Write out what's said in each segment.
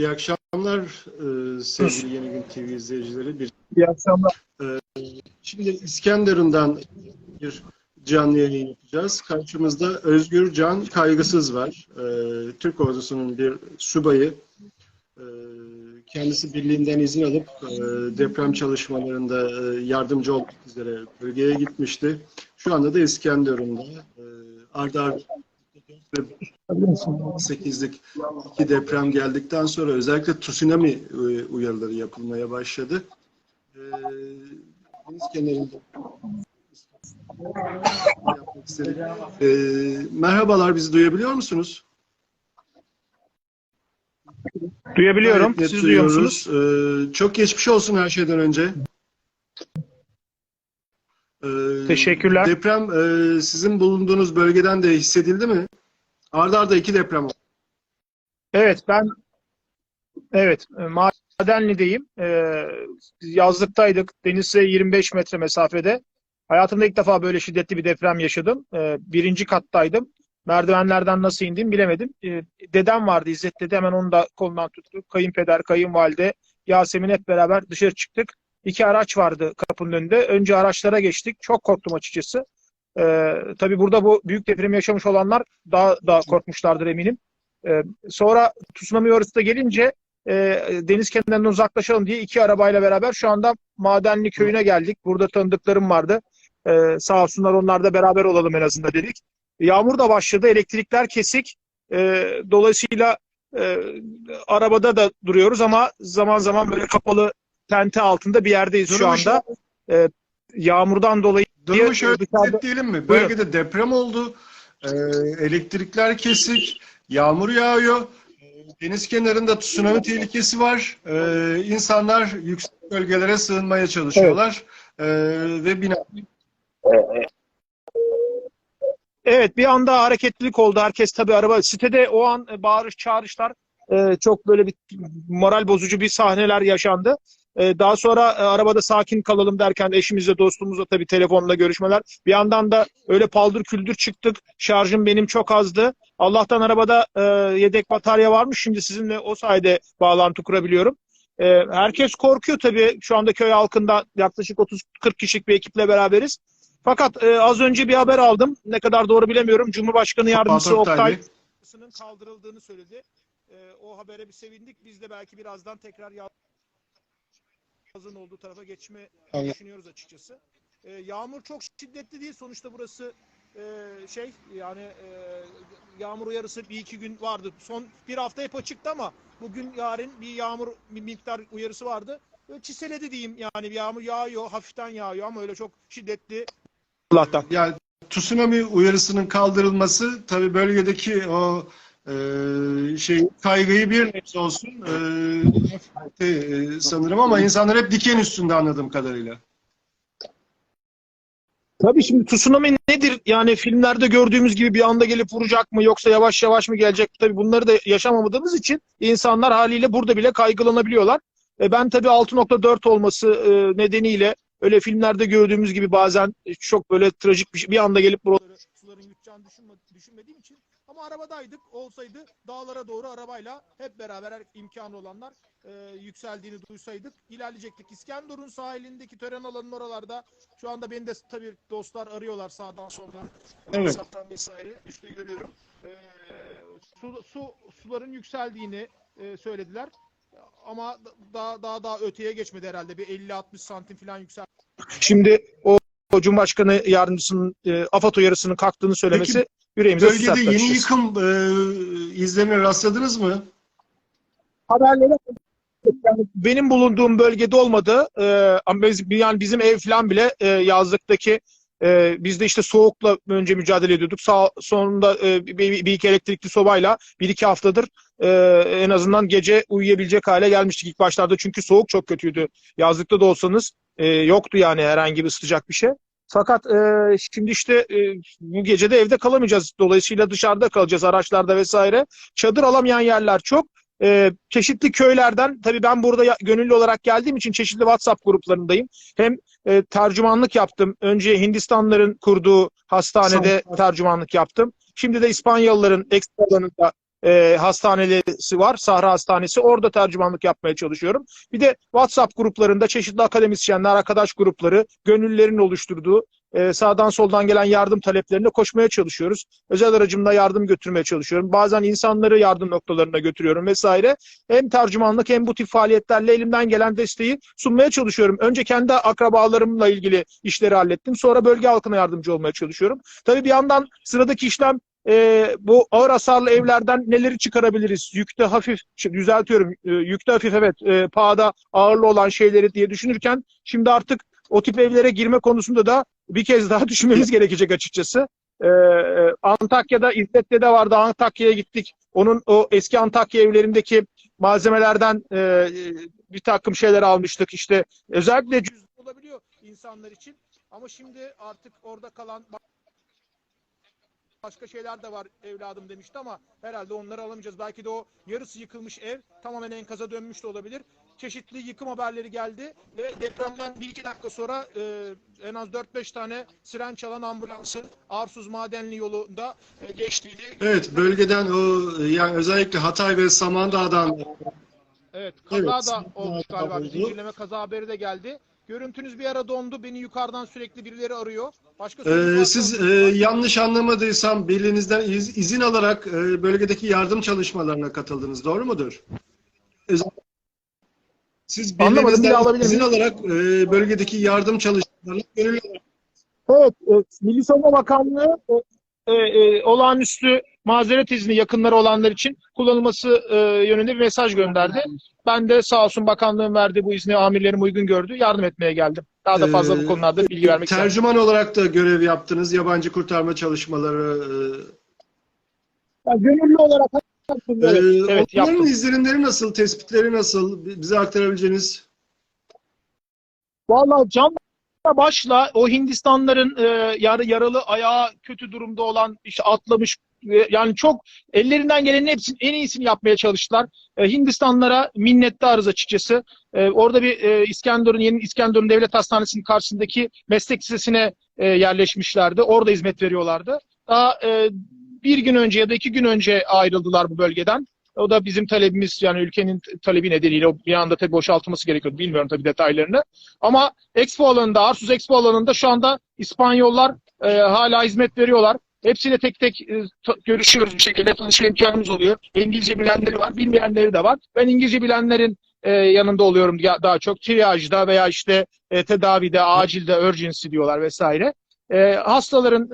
İyi akşamlar e, sevgili Yeni Gün TV izleyicileri. Bir, İyi akşamlar. şimdi İskenderun'dan bir canlı yayın yapacağız. Karşımızda Özgür Can Kaygısız var. E, Türk ordusunun bir subayı. E, kendisi birliğinden izin alıp e, deprem çalışmalarında e, yardımcı olmak üzere bölgeye gitmişti. Şu anda da İskenderun'da. E, arda arda 8'lik iki deprem geldikten sonra özellikle tsunami e, uyarıları yapılmaya başladı. E, Deniz kenarında yapmak istedik. E, merhabalar, bizi duyabiliyor musunuz? Duyabiliyorum. Net Siz duyuyor musunuz? çok geçmiş olsun her şeyden önce. Teşekkürler. Deprem e, sizin bulunduğunuz bölgeden de hissedildi mi? Arda arda iki deprem oldu. Evet ben evet e, Madenli'deyim. Ee, yazlıktaydık. Denize 25 metre mesafede. Hayatımda ilk defa böyle şiddetli bir deprem yaşadım. Ee, birinci kattaydım. Merdivenlerden nasıl indim bilemedim. Ee, dedem vardı İzzet dede hemen onu da kolundan tuttuk. Kayınpeder, kayınvalide, Yasemin hep beraber dışarı çıktık. İki araç vardı kapının önünde. Önce araçlara geçtik. Çok korktum açıkçası. Ee, tabii burada bu büyük depremi yaşamış olanlar daha da korkmuşlardır eminim. Ee, sonra tsunami uyarısı da gelince e, deniz kenarından uzaklaşalım diye iki arabayla beraber şu anda Madenli köyüne geldik. Burada tanıdıklarım vardı. Ee, sağ olsunlar onlar da beraber olalım en azından dedik. Yağmur da başladı. Elektrikler kesik. Ee, dolayısıyla e, arabada da duruyoruz ama zaman zaman böyle kapalı tente altında bir yerdeyiz şu Durumu anda. Ee, yağmurdan dolayı Durumu şöyle dışarıda- özetleyelim mi? Buyurun. Bölgede deprem oldu. e, elektrikler kesik. Yağmur yağıyor. Deniz kenarında tsunami tehlikesi var. E, insanlar yüksek bölgelere sığınmaya çalışıyorlar. E, ve bina Evet bir anda hareketlilik oldu. Herkes tabii araba sitede o an bağırış çağrışlar e, çok böyle bir moral bozucu bir sahneler yaşandı. E, daha sonra e, arabada sakin kalalım derken eşimizle dostumuzla tabii telefonla görüşmeler. Bir yandan da öyle paldır küldür çıktık. Şarjım benim çok azdı. Allah'tan arabada e, yedek batarya varmış. Şimdi sizinle o sayede bağlantı kurabiliyorum. E, herkes korkuyor tabii. Şu anda köy halkında yaklaşık 30-40 kişilik bir ekiple beraberiz. Fakat e, az önce bir haber aldım. Ne kadar doğru bilemiyorum. Cumhurbaşkanı Yardımcısı Oktay kaldırıldığını söyledi. E, o habere bir sevindik. Biz de belki birazdan tekrar yazın olduğu tarafa geçme Anladım. düşünüyoruz açıkçası. E, yağmur çok şiddetli değil. Sonuçta burası e, şey yani e, yağmur uyarısı bir iki gün vardı. Son bir hafta hep açıktı ama bugün yarın bir yağmur bir miktar uyarısı vardı. Çiseledi diyeyim yani bir yağmur yağıyor hafiften yağıyor ama öyle çok şiddetli Allah'tan. Yani tsunami uyarısının kaldırılması tabii bölgedeki o e, şey kaygıyı bir nebze olsun e, e, sanırım ama insanlar hep diken üstünde anladığım kadarıyla. Tabii şimdi tsunami nedir? Yani filmlerde gördüğümüz gibi bir anda gelip vuracak mı yoksa yavaş yavaş mı gelecek? Tabii bunları da yaşamamadığımız için insanlar haliyle burada bile kaygılanabiliyorlar. E ben tabii 6.4 olması e, nedeniyle öyle filmlerde gördüğümüz gibi bazen çok böyle trajik bir, şey, bir anda gelip buraları suların yutacağını düşünme, düşünmediğim için ama arabadaydık. Olsaydı dağlara doğru arabayla hep beraber imkanı olanlar e, yükseldiğini duysaydık ilerleyecektik. İskenderun sahilindeki tören alanının oralarda şu anda beni de tabii dostlar arıyorlar sağdan soldan. Evet. WhatsApp'tan vesaire. İşte görüyorum. E, su, su, suların yükseldiğini e, söylediler. Ama daha daha daha öteye geçmedi herhalde. Bir 50-60 santim falan yükseldi. Şimdi o, o Cumhurbaşkanı yardımcısının e, AFAD uyarısının kalktığını söylemesi Peki, yüreğimize Bölgede yeni yıkım e, izlemine rastladınız mı? haberlere yani benim bulunduğum bölgede olmadı. Ee, ama biz, yani bizim ev falan bile e, yazlıktaki e, biz de işte soğukla önce mücadele ediyorduk. Sağ, sonunda e, bir, bir, iki elektrikli sobayla bir iki haftadır e, en azından gece uyuyabilecek hale gelmiştik ilk başlarda. Çünkü soğuk çok kötüydü. Yazlıkta da olsanız e, yoktu yani herhangi bir ısıtacak bir şey. Fakat e, şimdi işte e, bu gece de evde kalamayacağız. Dolayısıyla dışarıda kalacağız araçlarda vesaire. Çadır alamayan yerler çok. Ee, çeşitli köylerden tabii ben burada ya- gönüllü olarak geldiğim için çeşitli WhatsApp gruplarındayım. Hem e, tercümanlık yaptım. Önce Hindistanlıların kurduğu hastanede tercümanlık yaptım. Şimdi de İspanyalıların ekstra alanında e, hastanesi var. Sahra Hastanesi. Orada tercümanlık yapmaya çalışıyorum. Bir de WhatsApp gruplarında çeşitli akademisyenler, arkadaş grupları, gönüllülerin oluşturduğu e, sağdan soldan gelen yardım taleplerine koşmaya çalışıyoruz. Özel aracımla yardım götürmeye çalışıyorum. Bazen insanları yardım noktalarına götürüyorum vesaire. Hem tercümanlık hem bu tip faaliyetlerle elimden gelen desteği sunmaya çalışıyorum. Önce kendi akrabalarımla ilgili işleri hallettim. Sonra bölge halkına yardımcı olmaya çalışıyorum. Tabii bir yandan sıradaki işlem e, bu ağır hasarlı evlerden neleri çıkarabiliriz? Yükte hafif, düzeltiyorum, e, yükte hafif evet, e, pahada ağırlı olan şeyleri diye düşünürken şimdi artık o tip evlere girme konusunda da bir kez daha düşünmemiz gerekecek açıkçası. Ee, e, Antakya'da, İzzet'te de vardı. Antakya'ya gittik. Onun o eski Antakya evlerindeki malzemelerden e, bir takım şeyler almıştık. İşte özellikle cüzdan olabiliyor insanlar için. Ama şimdi artık orada kalan başka şeyler de var evladım demişti ama herhalde onları alamayacağız. Belki de o yarısı yıkılmış ev tamamen enkaza dönmüş de olabilir. Çeşitli yıkım haberleri geldi ve depremden bir iki dakika sonra e, en az 4-5 tane siren çalan ambulansın Arsuz Madenli yolunda e, geçtiğini. Evet, bölgeden o yani özellikle Hatay ve Samandağ'dan Evet kaza Evet, da olmuş galiba. Zincirleme kaza haberi de geldi. Görüntünüz bir ara dondu. Beni yukarıdan sürekli birileri arıyor. Başka Ee, siz e, yanlış anlamadıysam birliğinizden iz- izin alarak e, bölgedeki yardım çalışmalarına katıldınız. Doğru mudur? Siz birliğinizden izin alarak e, bölgedeki yardım çalışmalarına gönüllü Evet, e, Milli Savunma Bakanlığı e, e, olağanüstü mazeret izni yakınları olanlar için kullanılması e, yönünde bir mesaj gönderdi. Ben de sağ olsun bakanlığın verdiği bu izni amirlerim uygun gördü. Yardım etmeye geldim. Daha da fazla Ee, bu konularda bilgi vermek istedim. tercüman olarak da görev yaptınız. Yabancı kurtarma çalışmaları. Yani gönüllü olarak e, evet, e, evet, onların yaptım. izlenimleri nasıl, tespitleri nasıl? Bize aktarabileceğiniz. Vallahi canla başla o Hindistanların e, yarı yaralı ayağı kötü durumda olan işte atlamış e, yani çok ellerinden gelenin hepsinin en iyisini yapmaya çalıştılar. E, Hindistanlara minnettarız açıkçası. E, orada bir e, İskenderun yeni İskenderun Devlet Hastanesi'nin karşısındaki meslek lisesine e, yerleşmişlerdi. Orada hizmet veriyorlardı. Daha e, bir gün önce ya da iki gün önce ayrıldılar bu bölgeden. O da bizim talebimiz yani ülkenin talebi nedeniyle o bir anda tabii boşaltılması gerekiyordu. Bilmiyorum tabii detaylarını. Ama Expo alanında, Arsuz Expo alanında şu anda İspanyollar e, hala hizmet veriyorlar. Hepsiyle tek tek e, görüşüyoruz bir şekilde tanışma imkanımız oluyor. İngilizce bilenleri var, bilmeyenleri de var. Ben İngilizce bilenlerin e, yanında oluyorum daha çok. Triyajda veya işte e, tedavide, acilde, urgency diyorlar vesaire. Hastaların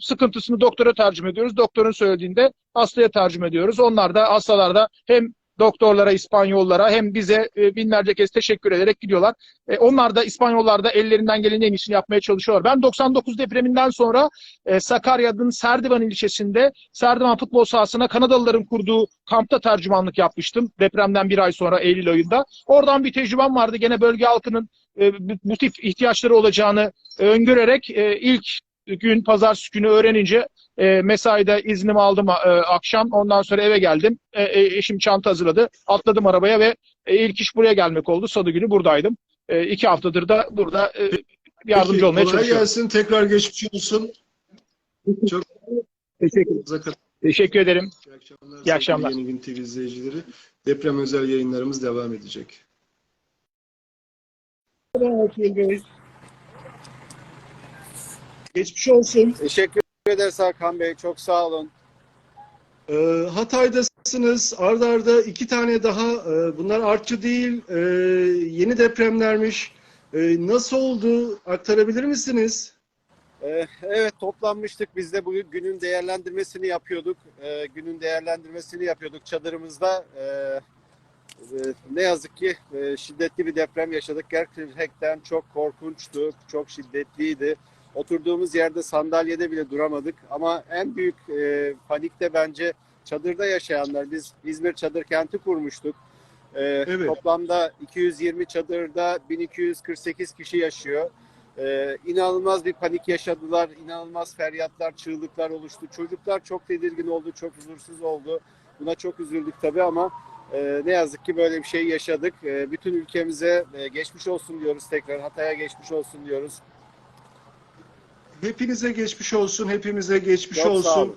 sıkıntısını doktora tercüme ediyoruz. Doktorun söylediğinde hastaya tercüme ediyoruz. Onlar da hastalar da hem doktorlara, İspanyollara hem bize e, binlerce kez teşekkür ederek gidiyorlar. E, onlar da İspanyollar da ellerinden gelenin en iyisini yapmaya çalışıyorlar. Ben 99 depreminden sonra e, Sakarya'nın Serdivan ilçesinde Serdivan futbol sahasına Kanadalıların kurduğu kampta tercümanlık yapmıştım. Depremden bir ay sonra Eylül ayında. Oradan bir tecrübem vardı. Gene bölge halkının e, bu, tip ihtiyaçları olacağını e, öngörerek ilk gün pazartesi günü öğrenince e, mesaide iznimi aldım e, akşam. Ondan sonra eve geldim. E, e, eşim çanta hazırladı. Atladım arabaya ve e, ilk iş buraya gelmek oldu. Salı günü buradaydım. E, iki haftadır da burada e, yardımcı Peki, olmaya kolay çalışıyorum. gelsin. Tekrar geçmiş olsun. Çok Teşekkür, teşekkür ederim. İyi akşamlar. İyi akşamlar. Yeni Gün TV izleyicileri. Deprem özel yayınlarımız devam edecek. Geçmiş olsun. Teşekkür ederiz Hakan Bey. Çok sağ olun. Ee, Hatay'dasınız. Arda arda iki tane daha. e, bunlar artçı değil. e, yeni depremlermiş. E, nasıl oldu? Aktarabilir misiniz? Ee, evet toplanmıştık. Biz de bu günün değerlendirmesini yapıyorduk. Ee, günün değerlendirmesini yapıyorduk çadırımızda. Ee, e, ne yazık ki e, şiddetli bir deprem yaşadık. Gerçekten çok korkunçtu. Çok şiddetliydi. Oturduğumuz yerde sandalyede bile duramadık. Ama en büyük e, panikte bence çadırda yaşayanlar. Biz İzmir Çadır Kenti kurmuştuk. Ee, Evet. Toplamda 220 çadırda 1248 kişi yaşıyor. Ee, inanılmaz bir panik yaşadılar. inanılmaz feryatlar, çığlıklar oluştu. Çocuklar çok tedirgin oldu, çok huzursuz oldu. Buna çok üzüldük tabii ama e, ne yazık ki böyle bir şey yaşadık. E, bütün ülkemize e, geçmiş olsun diyoruz tekrar. Hatay'a geçmiş olsun diyoruz. Hepinize geçmiş olsun. Hepimize geçmiş Çok olsun.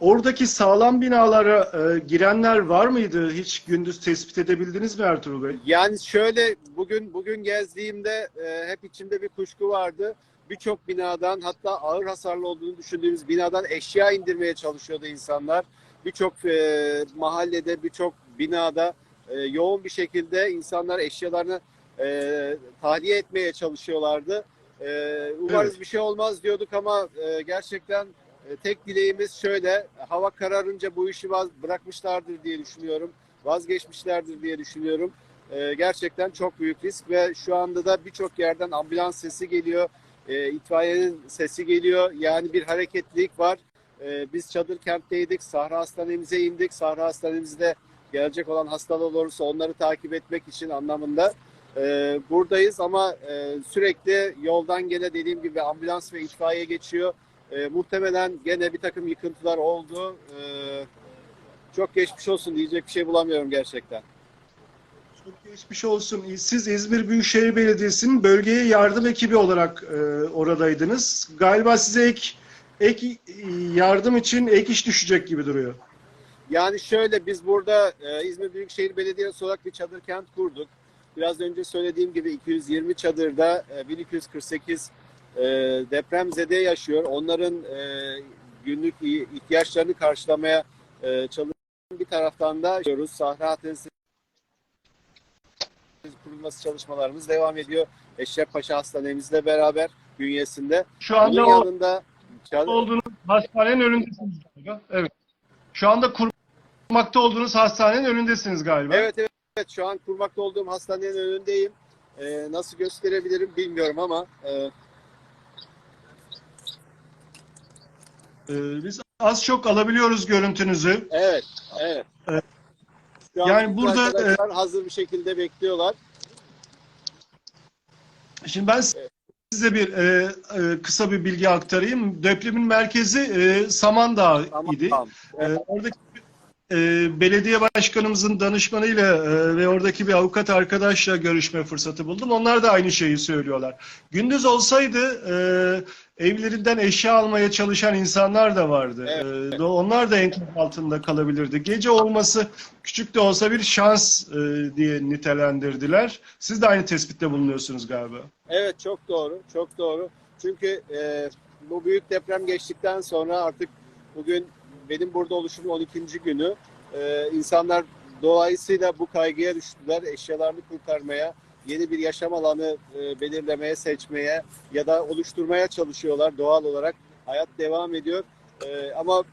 Oradaki sağlam binalara e, girenler var mıydı? Hiç gündüz tespit edebildiniz mi Ertuğrul Bey? Yani şöyle bugün bugün gezdiğimde e, hep içimde bir kuşku vardı. Birçok binadan hatta ağır hasarlı olduğunu düşündüğümüz binadan eşya indirmeye çalışıyordu insanlar. Birçok e, mahallede, birçok binada e, yoğun bir şekilde insanlar eşyalarını e, tahliye etmeye çalışıyorlardı. E, umarız Evet. bir şey olmaz diyorduk ama e, gerçekten e, tek dileğimiz şöyle hava kararınca bu işi vaz- bırakmışlardır diye düşünüyorum. Vazgeçmişlerdir diye düşünüyorum. E, gerçekten çok büyük risk ve şu anda da birçok yerden ambulans sesi geliyor. E, itfaiyenin sesi geliyor. Yani bir hareketlilik var. E, biz çadır kentteydik. Sahra hastanemize indik. Sahra hastanemizde gelecek olan hastalar olursa onları takip etmek için anlamında e, buradayız ama e, sürekli yoldan gene dediğim gibi ambulans ve itfaiye geçiyor. E, muhtemelen gene bir takım yıkıntılar oldu. E, çok geçmiş olsun diyecek bir şey bulamıyorum gerçekten. Çok geçmiş olsun. Siz İzmir Büyükşehir Belediyesi'nin bölgeye yardım ekibi olarak e, oradaydınız. Galiba size ek ek yardım için ek iş düşecek gibi duruyor. Yani şöyle biz burada e, İzmir Büyükşehir Belediyesi olarak bir çadır kent kurduk. Biraz önce söylediğim gibi 220 çadırda e, 1248 e, depremzede yaşıyor. Onların e, günlük ihtiyaçlarını karşılamaya e, çalışıyoruz. Bir taraftan da diyoruz Sahra Hastanesi kurulması çalışmalarımız devam ediyor. Eşref Paşa Hastanemizle beraber bünyesinde. Şu anda o yanında olduğunuz hastanenin önündesiniz galiba. Evet. Şu anda kurmakta olduğunuz hastanenin önündesiniz galiba. Evet evet evet şu an kurmakta olduğum hastanenin önündeyim. Ee, nasıl gösterebilirim bilmiyorum ama e, Ee, biz az çok alabiliyoruz görüntünüzü. evet evet. Evet. Şu an Yani burada, arkadaşlar hazır bir şekilde bekliyorlar. Şimdi ben size bir e, e, kısa bir bilgi aktarayım. Depremin merkezi e, Samandağ idi. tamam. E, oradaki e, belediye başkanımızın danışmanıyla e, ve oradaki bir avukat arkadaşla görüşme fırsatı buldum. Onlar da aynı şeyi söylüyorlar. Gündüz olsaydı e, evlerinden eşya almaya çalışan insanlar da vardı. Evet. E, onlar da enkaz altında kalabilirdi. Gece olması küçük de olsa bir şans e, diye nitelendirdiler. Siz de aynı tespitte bulunuyorsunuz galiba. Evet çok doğru, çok doğru. Çünkü e, bu büyük deprem geçtikten sonra artık bugün benim burada oluşumun 12. günü. E, insanlar dolayısıyla bu kaygıya düştüler. Eşyalarını kurtarmaya, yeni bir yaşam alanı e, belirlemeye, seçmeye ya da oluşturmaya çalışıyorlar doğal olarak. Hayat devam ediyor. E, ama m,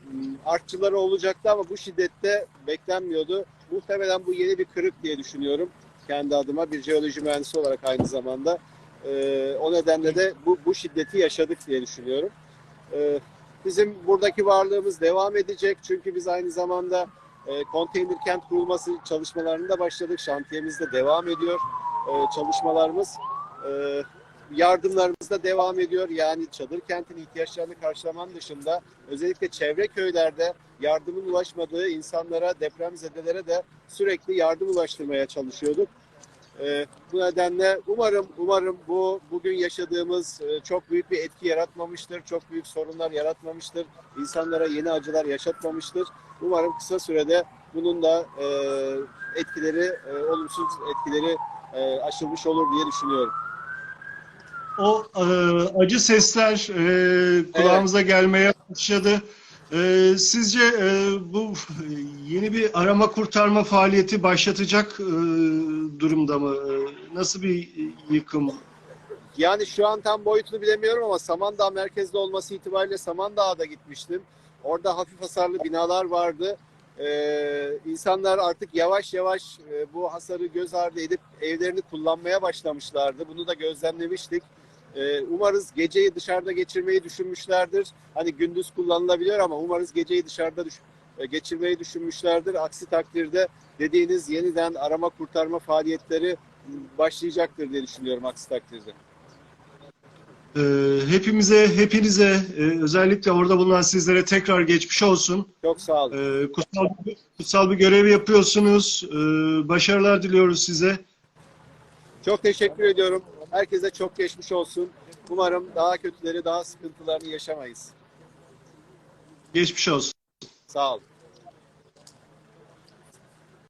artçıları olacaktı ama bu şiddette beklenmiyordu. Muhtemelen bu yeni bir kırık diye düşünüyorum. Kendi adıma bir jeoloji mühendisi olarak aynı zamanda. Ee, o nedenle de bu, bu şiddeti yaşadık diye düşünüyorum. Ee, bizim buradaki varlığımız devam edecek çünkü biz aynı zamanda e, konteyner kent kurulması çalışmalarını da başladık. Şantiyemiz de devam ediyor e, çalışmalarımız. E, yardımlarımız da devam ediyor. Yani çadır kentin ihtiyaçlarını karşılaman dışında özellikle çevre köylerde yardımın ulaşmadığı insanlara, depremzedelere de sürekli yardım ulaştırmaya çalışıyorduk. Ee, bu nedenle umarım umarım bu bugün yaşadığımız e, çok büyük bir etki yaratmamıştır. Çok büyük sorunlar yaratmamıştır. İnsanlara yeni acılar yaşatmamıştır. Umarım kısa sürede bunun da e, etkileri, e, olumsuz etkileri e, aşılmış olur diye düşünüyorum. O e, acı sesler e, kulağımıza gelmeye başladı. E, sizce e, bu yeni bir arama kurtarma faaliyeti başlatacak e, durumda mı? E, nasıl bir yıkım? Yani şu an tam boyutunu bilemiyorum ama Samandağ merkezde olması itibariyle Samandağ'a gitmiştim. Orada hafif hasarlı binalar vardı. Ee, insanlar artık yavaş yavaş e, bu hasarı göz ardı edip evlerini kullanmaya başlamışlardı. Bunu da gözlemlemiştik. Ee, umarız geceyi dışarıda geçirmeyi düşünmüşlerdir. Hani gündüz kullanılabiliyor ama umarız geceyi dışarıda düş- e, geçirmeyi düşünmüşlerdir. Aksi takdirde dediğiniz yeniden arama kurtarma faaliyetleri başlayacaktır diye düşünüyorum aksi takdirde. E, hepimize, hepinize, e, özellikle orada bulunan sizlere tekrar geçmiş olsun. Çok sağ olun. E, kutsal, kutsal bir görev yapıyorsunuz. E, başarılar diliyoruz size. Çok teşekkür ediyorum. Herkese çok geçmiş olsun. Umarım daha kötüleri, daha sıkıntılarını yaşamayız. Geçmiş olsun. Sağ olun.